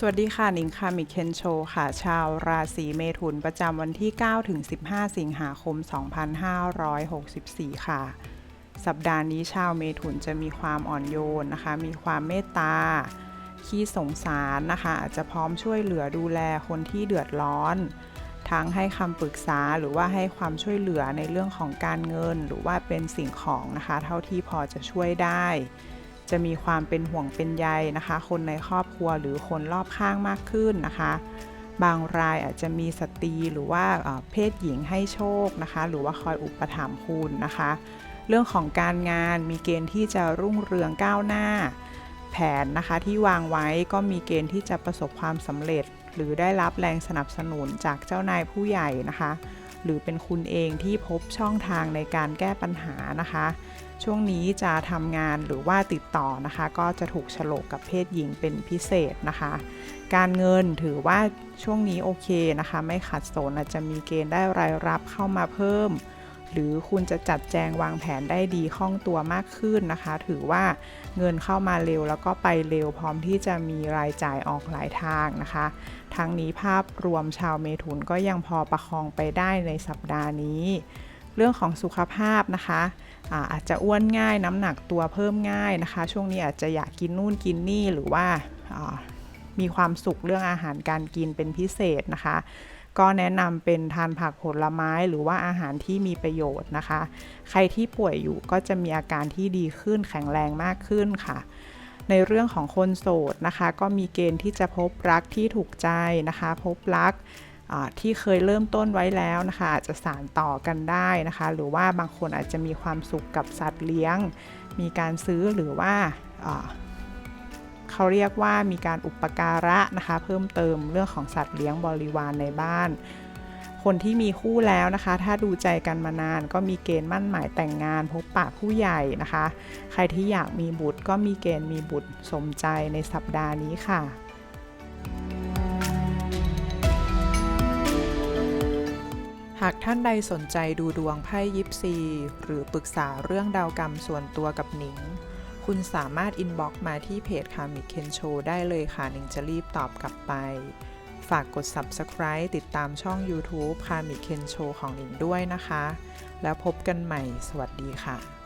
สวัสดีค่ะนิงคามิเคนโชค่ะ ชาวราศีเมถุนประจำวันที่ 9 ถึง 15 สิงหาคม 2564 ค่ะ สัปดาห์นี้ชาวเมถุนจะมีความอ่อนโยนนะคะ มีความเมตตา ขี้สงสารนะคะ อาจจะพร้อมช่วยเหลือดูแลคนที่เดือดร้อน ทั้งให้คำปรึกษาหรือว่าให้ความช่วยเหลือในเรื่องของการเงิน หรือว่าเป็นสิ่งของนะคะ เท่าที่พอจะช่วยได้ จะมีความเป็นห่วงเป็นใยนะคะ คนในครอบครัวหรือคนรอบข้างมากขึ้นนะคะ บางรายอาจจะมีสตรีหรือว่าเอ่อเพศหญิงให้โชคนะคะ หรือว่าคอยอุปถัมภ์คุณนะคะ เรื่องของการงานมีเกณฑ์ที่จะรุ่งเรืองก้าวหน้า แผนนะคะที่วางไว้ก็มีเกณฑ์ที่จะประสบความสำเร็จ หรือได้รับแรงสนับสนุนจากเจ้านายผู้ใหญ่นะคะ หรือเป็นคุณเองที่พบช่องทางในการแก้ปัญหานะคะ ช่วงนี้จะทำงานหรือว่าติดต่อนะคะ ก็จะถูกฉลกกับเพศหญิงเป็นพิเศษนะคะ การเงินถือว่าช่วงนี้โอเคนะคะ ไม่ขัดสนอาจจะมีเกณฑ์ได้รายรับเข้ามาเพิ่ม หรือคุณจะจัดแจงวางแผนได้ดีคล่องตัวมากขึ้นนะคะ ถือว่าเงินเข้ามาเร็วแล้วก็ไปเร็วพร้อมที่จะมีรายจ่ายออกหลายทางนะคะ ทั้งนี้ภาพรวมชาวเมถุนก็ยังพอประคองไปได้ในสัปดาห์นี้ เรื่องของสุขภาพนะคะอาอาจจะอ้วนง่ายน้ำหนักตัวเพิ่มง่ายนะคะ ช่วงนี้อาจจะอยากกินนู่นกินนี่หรือว่าอ่ามีความสุขเรื่องอาหารการกินเป็นพิเศษนะคะ ก็แนะนำเป็นทานผักผลไม้หรือว่าอาหารที่มีประโยชน์นะคะ ใครที่ป่วยอยู่ก็จะมีอาการที่ดีขึ้นแข็งแรงมากขึ้นค่ะ ในเรื่องของคนโสดนะคะ ก็มีเกณฑ์ที่จะพบรักที่ถูกใจนะคะ พบรักที่เคยเริ่มต้นไว้แล้วนะคะอาจจะสานต่อกันได้นะคะ หรือว่าบางคนอาจจะมีความสุขกับสัตว์เลี้ยง มีการซื้อหรือว่า เขาเรียกว่ามีการอุปการะนะคะ เพิ่มเติมเรื่องของสัตว์เลี้ยงบริวารในบ้าน คนที่มีคู่แล้วนะคะ ถ้าดูใจกันมานานก็มีเกณฑ์มั่นหมายแต่งงาน พบปะผู้ใหญ่นะคะ ใครที่อยากมีบุตรก็มีเกณฑ์มีบุตรสมใจในสัปดาห์นี้ค่ะหากท่านใดสนใจดูดวงไพ่ยิปซี หรือปรึกษาเรื่องดาวกรรมส่วนตัวกับหนิง คุณสามารถอินบ็อกมาที่เพจคามิเคนโชได้เลยค่ะหนิงจะรีบตอบกลับไป ฝากกด Subscribe ติดตามช่อง YouTube คามิเคนโชของหนิงด้วยนะคะ แล้วพบกันใหม่ สวัสดีค่ะ